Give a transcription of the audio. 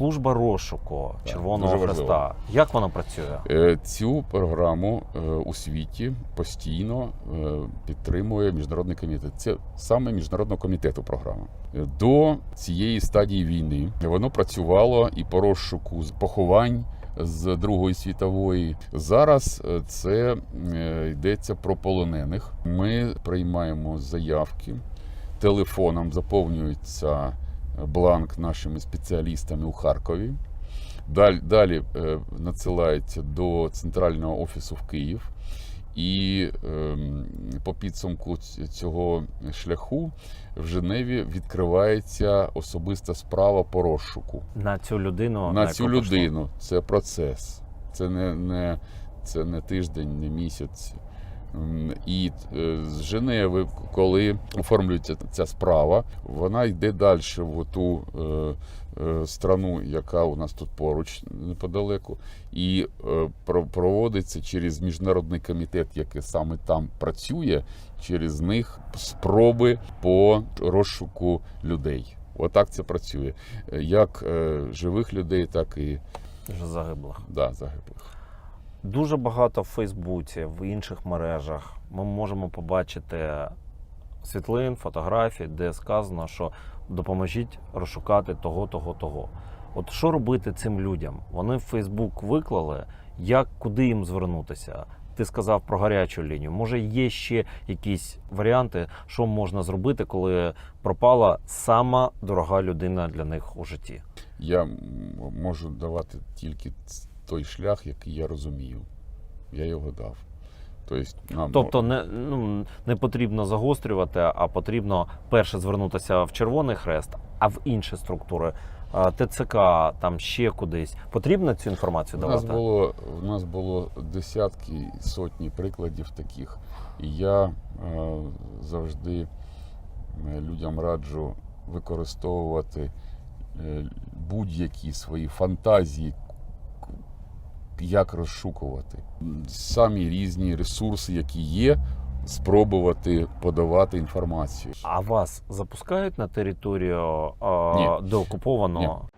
служба розшуку Червоного дуже важливо. Хреста. Як вона працює? Е, Цю програму е, у світі постійно е, підтримує міжнародний комітет. Це саме міжнародного комітету програма. До цієї стадії війни воно працювало і по розшуку з поховань. З Другої світової зараз це йдеться про полонених. Ми приймаємо заявки телефоном, заповнюється бланк нашими спеціалістами у Харкові. Далі, далі е, надсилається до центрального офісу в Київ. І ем, по підсумку цього шляху в Женеві відкривається особиста справа по розшуку На цю людину на яку цю людину. Це процес. Це не, не, це не тиждень, не місяць. І е, з Женеви, коли оформлюється ця справа, вона йде далі в ту е, е, страну, яка у нас тут поруч неподалеку, і проводиться через міжнародний комітет, який саме там працює, через них спроби по розшуку людей. Отак це працює. Як живих людей, так і загиблих. да, загиблих. Дуже багато в Фейсбуці, в інших мережах ми можемо побачити світлин, фотографій, де сказано, що допоможіть розшукати того, того, того. От що робити цим людям? Вони в Фейсбук виклали, як куди їм звернутися? Ти сказав про гарячу лінію. Може, є ще якісь варіанти, що можна зробити, коли пропала сама дорога людина для них у житті? Я можу давати тільки той шлях, який я розумію. Я його дав. Тобто, нам, Тобто не, ну, не потрібно загострювати, а потрібно перше звернутися в Червоний Хрест, а в інші структури, ТЦК, там ще кудись. Потрібно цю інформацію у нас давати? було у нас було десятки сотні прикладів таких. І я е, завжди е, людям раджу використовувати е, будь-які свої фантазії, як розшукувати. Самі різні ресурси, які є, спробувати подавати інформацію. А вас запускають на територію а, Ні. деокупованого?